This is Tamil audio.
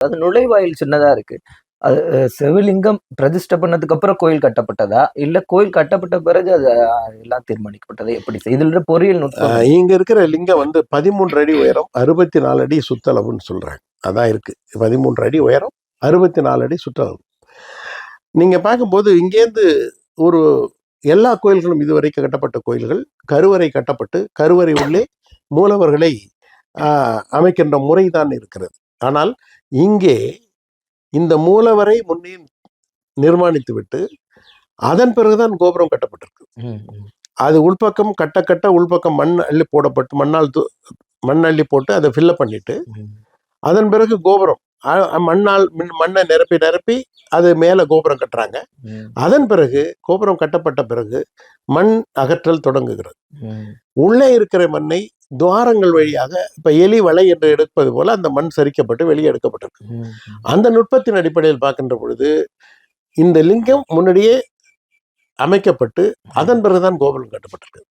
அது நுழைவாயில் சின்னதா இருக்கு. அது சிவலிங்கம் பிரதிஷ்டை பண்ணதுக்கு அப்புறம் கோயில் கட்டப்பட்டதா? இல்ல கோயில் கட்டப்பட்ட பிறகு அது எல்லாம் தீர்மானிக்கப்பட்டதா? எப்படி? இதுல பொறியியல் நுட்பம் இங்க இருக்கிற லிங்கம் வந்து பதிமூன்று அடி உயரம் அறுபத்தி நாலு அடி சுற்றளவுன்னு சொல்றாங்க. அதான் இருக்கு. பதிமூன்று அடி உயரம் அறுபத்தி நாலு அடி சுற்றளவு. நீங்க பார்க்கும்போது இங்கேருந்து ஒரு எல்லா கோயில்களும் இதுவரைக்கும் கட்டப்பட்ட கோயில்கள். கருவறை கட்டப்பட்டு கருவறை உள்ளே மூலவர்களை ஆஹ், அமைக்கின்ற முறைதான் இருக்கிறது. ஆனால் இங்கே இந்த மூலவரை முன்னே நிர்மாணித்து விட்டு அதன் பிறகுதான் கோபுரம் கட்டப்பட்டிருக்கு. அது உள்பக்கம் கட்ட கட்ட உள்பக்கம் மண் அள்ளி போடப்பட்டு மண்ணால் மண் அள்ளி போட்டு அதை ஃபில்லப் பண்ணிட்டு. அதன் பிறகு கோபுரம் மண்ணால் மண்ணை நிரப்பி நிரப்பி அது மேலே கோபுரம் கட்டுறாங்க அதன் பிறகு கோபுரம் கட்டப்பட்ட பிறகு மண் அகற்றல் தொடங்குகிறது. உள்ளே இருக்கிற மண்ணை துவாரங்கள் வழியாக இப்ப எலி வலை என்று எடுப்பது போல அந்த மண் சரிக்கப்பட்டு வெளியே எடுக்கப்பட்டிருக்கு. அந்த நுட்பத்தின் அடிப்படையில் பார்க்கின்ற பொழுது இந்த லிங்கம் முன்னாடியே அமைக்கப்பட்டு அதன் பிறகுதான் கோபுரம் கட்டப்பட்டிருக்கு.